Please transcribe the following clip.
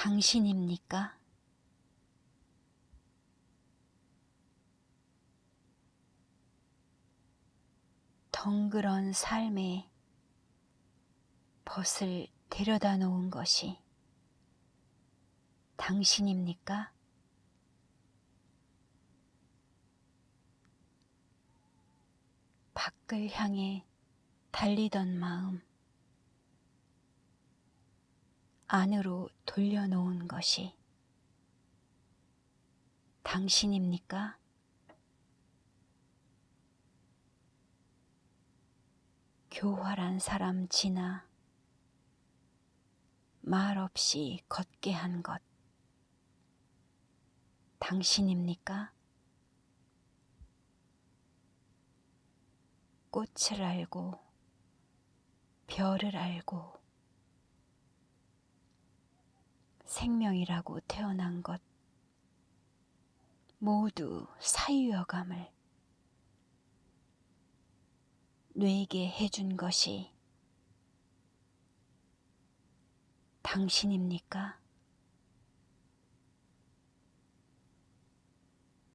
당신입니까? 덩그런 삶에 벗을 데려다 놓은 것이 당신입니까? 밖을 향해 달리던 마음, 안으로 돌려놓은 것이 당신입니까? 교활한 사람 지나 말없이 걷게 한 것 당신입니까? 꽃을 알고 별을 알고 생명이라고 태어난 것 모두 사유여감을 뇌게 해준 것이 당신입니까?